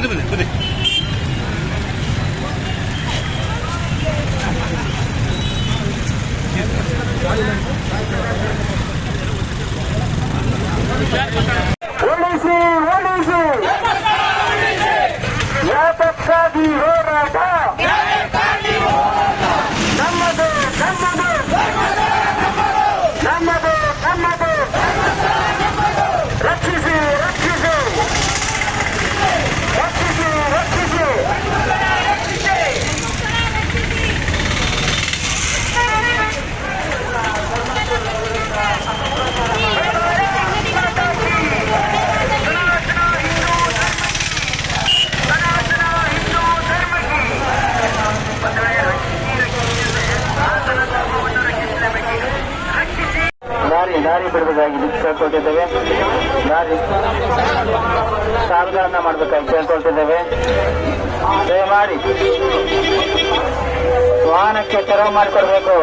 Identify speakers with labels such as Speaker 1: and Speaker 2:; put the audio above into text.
Speaker 1: పది పది. పది ఓడేసి ఓడేసి యాపక్కాది ఓ ದಾರಿ ಬಿಡಬೇಕಾಗಿ ಕೇಳ್ಕೊಳ್ತಿದ್ದೇವೆ ದಾರಿ ಸಾಲುಗಳನ್ನ ಮಾಡಬೇಕಾಗಿ ಕೇಳ್ಕೊಳ್ತಿದ್ದೇವೆ. ದಯಮಾಡಿ ವಾಹನಕ್ಕೆ ತೆರವು ಮಾಡಿಕೊಡ್ಬೇಕು.